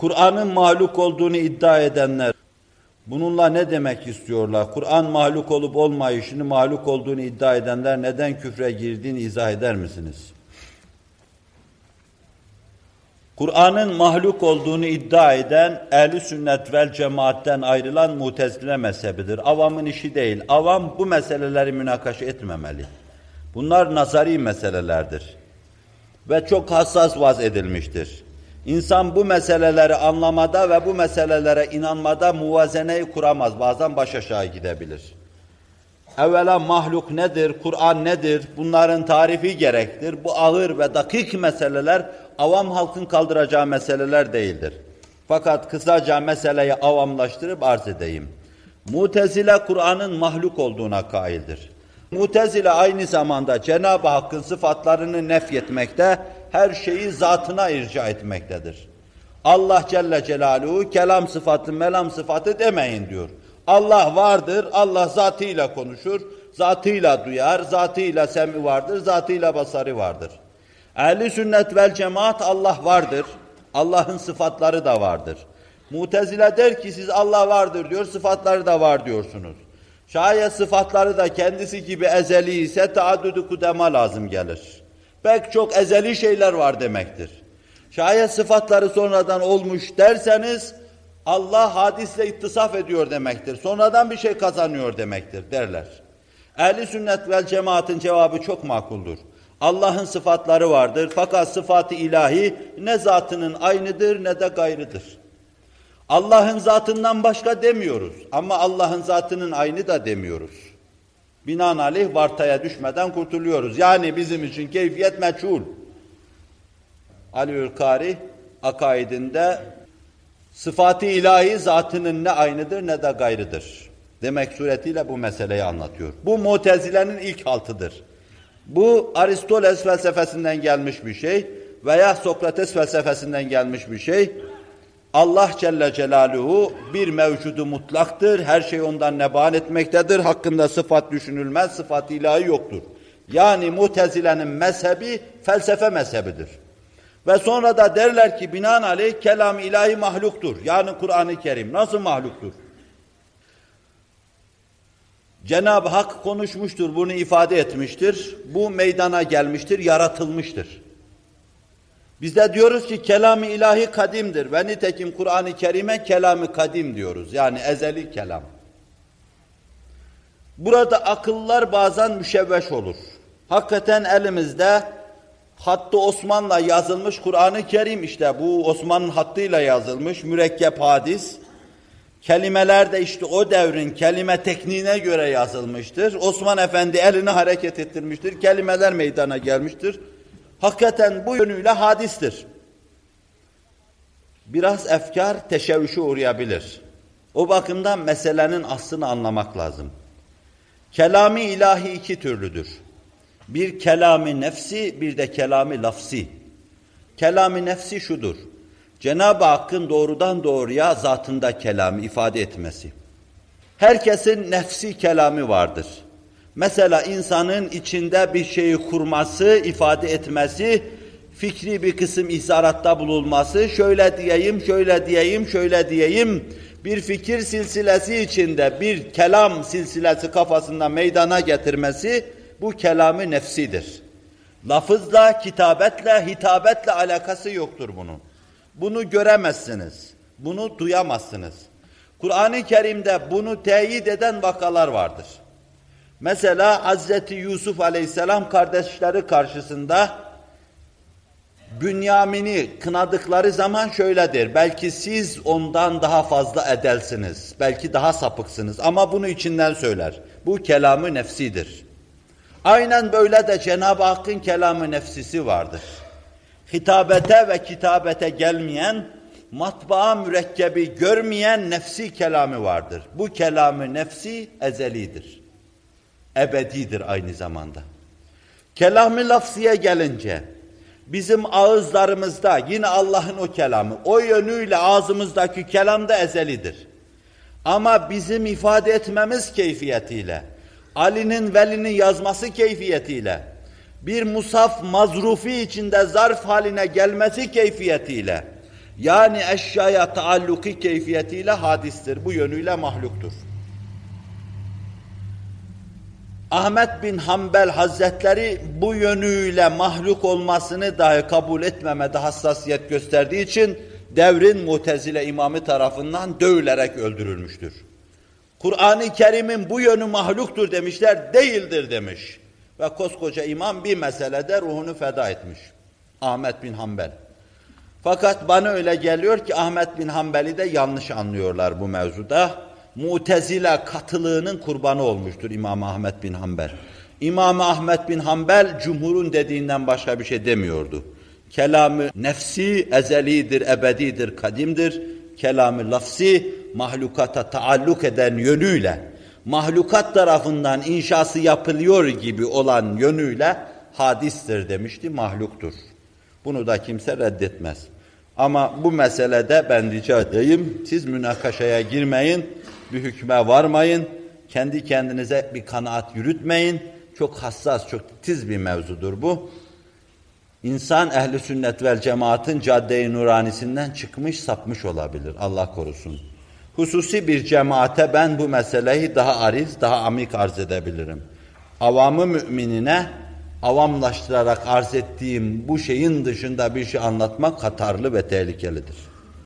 Kur'an'ın mahluk olduğunu iddia edenler bununla ne demek istiyorlar? Kur'an mahluk olup olmayışını, mahluk olduğunu iddia edenler neden küfre girdiğini izah eder misiniz? Kur'an'ın mahluk olduğunu iddia eden ehli sünnet vel cemaatten ayrılan mutezile mezhebidir. Avamın işi değil. Avam bu meseleleri münakaşa etmemeli. Bunlar nazari meselelerdir. Ve çok hassas vaz edilmiştir. İnsan bu meseleleri anlamada ve bu meselelere inanmada muvazeneyi kuramaz. Bazen baş aşağı gidebilir. Evvela mahluk nedir, Kur'an nedir, bunların tarifi gerektir. Bu ağır ve dakik meseleler avam halkın kaldıracağı meseleler değildir. Fakat kısaca meseleyi avamlaştırıp arz edeyim. Mutezile Kur'an'ın mahluk olduğuna kaildir. Mutezile aynı zamanda Cenab-ı Hakk'ın sıfatlarını nefyetmekte, her şeyi zatına irca etmektedir. Allah Celle Celaluhu kelam sıfatı, melam sıfatı demeyin diyor. Allah vardır, Allah zatıyla konuşur, zatıyla duyar, zatıyla semi vardır, zatıyla basarı vardır. Ehli sünnet vel cemaat Allah vardır, Allah'ın sıfatları da vardır. Mutezile der ki siz Allah vardır diyor, sıfatları da var diyorsunuz. Şayet sıfatları da kendisi gibi ezeli ise taaddüdü kudema lazım gelir. Pek çok ezeli şeyler var demektir. Şayet sıfatları sonradan olmuş derseniz Allah hadisle ittisaf ediyor demektir. Sonradan bir şey kazanıyor demektir derler. Ehli sünnet vel cemaatin cevabı çok makuldur. Allah'ın sıfatları vardır fakat sıfatı ilahi ne zatının aynıdır ne de gayrıdır. Allah'ın zatından başka demiyoruz ama Allah'ın zatının aynı da demiyoruz. Binaenaleyh vartaya düşmeden kurtuluyoruz. Yani bizim için keyfiyet meçhul. Ali Kari akaidinde sıfatı ilahi zatının ne aynıdır ne de gayrıdır. Demek suretiyle bu meseleyi anlatıyor. Bu mutezilenin ilk altıdır. Bu Aristoteles felsefesinden gelmiş bir şey veya Sokrates felsefesinden gelmiş bir şey. Allah Celle Celaluhu bir mevcudu mutlaktır. Her şey ondan neban etmektedir. Hakkında sıfat düşünülmez, sıfat ilahi yoktur. Yani mutezilenin mezhebi felsefe mezhebidir. Ve sonra da derler ki binaenaleyh kelam ilahi mahluktur. Yani Kur'an-ı Kerim nasıl mahluktur? Cenab-ı Hak konuşmuştur, bunu ifade etmiştir. Bu meydana gelmiştir, yaratılmıştır. Biz de diyoruz ki kelam-ı ilahi kadimdir ve nitekim Kur'an-ı Kerim'e kelam-ı kadim diyoruz. Yani ezeli kelam. Burada akıllar bazen müşevveş olur. Hakikaten elimizde hattı Osman'la yazılmış Kur'an-ı Kerim işte bu Osman'ın hattıyla yazılmış mürekkep hadis. Kelimeler de işte o devrin kelime tekniğine göre yazılmıştır. Osman Efendi elini hareket ettirmiştir. Kelimeler meydana gelmiştir. Hakikaten bu yönüyle hadistir. Biraz efkar teşebbüşe uğrayabilir. O bakımdan meselenin aslını anlamak lazım. Kelami ilahi iki türlüdür. Bir kelami nefsi, bir de kelami lafsi. Kelami nefsi şudur. Cenab-ı Hakk'ın doğrudan doğruya zatında kelamı ifade etmesi. Herkesin nefsi kelamı vardır. Mesela insanın içinde bir şeyi kurması, ifade etmesi, fikri bir kısım ihzaratta bulunması, şöyle diyeyim, şöyle diyeyim, şöyle diyeyim, bir fikir silsilesi içinde bir kelam silsilesi kafasında meydana getirmesi, bu kelamı nefsidir. Lafızla, kitabetle, hitabetle alakası yoktur bunun. Bunu göremezsiniz. Bunu duyamazsınız. Kur'an-ı Kerim'de bunu teyit eden vakalar vardır. Mesela Hazreti Yusuf Aleyhisselam kardeşleri karşısında Bünyamin'i kınadıkları zaman şöyle der. Belki siz ondan daha fazla edelsiniz. Belki daha sapıksınız. Ama bunu içinden söyler. Bu kelamı nefsidir. Aynen böyle de Cenab-ı Hakk'ın kelamı nefsisi vardır. Hitabete ve kitabete gelmeyen, matbaa mürekkebi görmeyen nefsi kelamı vardır. Bu kelamı nefsi ezelidir. Ebedidir aynı zamanda. Kelamı lafziye gelince, bizim ağızlarımızda yine Allah'ın o kelamı, o yönüyle ağzımızdaki kelam da ezelidir. Ama bizim ifade etmemiz keyfiyetiyle, Ali'nin velinin yazması keyfiyetiyle, bir musaf mazrufi içinde zarf haline gelmesi keyfiyetiyle, Yani eşyaya taalluki keyfiyetiyle hadistir. Bu yönüyle mahluktur. Ahmet bin Hanbel Hazretleri bu yönüyle mahluk olmasını dahi kabul etmemede hassasiyet gösterdiği için devrin mutezile imamı tarafından dövülerek öldürülmüştür. Kur'an-ı Kerim'in bu yönü mahluktur demişler, değildir demiş. Ve koskoca imam bir meselede ruhunu feda etmiş. Ahmet bin Hanbel. Fakat bana öyle geliyor ki Ahmet bin Hanbel'i de yanlış anlıyorlar bu mevzuda. Mutezile katılığının kurbanı olmuştur İmam Ahmet bin Hanbel. İmam Ahmet bin Hanbel cumhurun dediğinden başka bir şey demiyordu. Kelamı nefsi ezelidir, ebedidir, kadimdir. Kelamı lafsi mahlukata taalluk eden yönüyle, mahlukat tarafından inşası yapılıyor gibi olan yönüyle hadistir demişti, mahluktur. Bunu da kimse reddetmez. Ama bu meselede ben rica edeyim, siz münakaşaya girmeyin, bir hükme varmayın, kendi kendinize bir kanaat yürütmeyin. Çok hassas, çok titiz bir mevzudur bu. İnsan ehli sünnet vel cemaatin cadde-i nuranisinden çıkmış, sapmış olabilir. Allah korusun. Hususi bir cemaate ben bu meseleyi daha ariz, daha amik arz edebilirim. Avamı müminine avamlaştırarak arz ettiğim bu şeyin dışında bir şey anlatmak hatarlı ve tehlikelidir.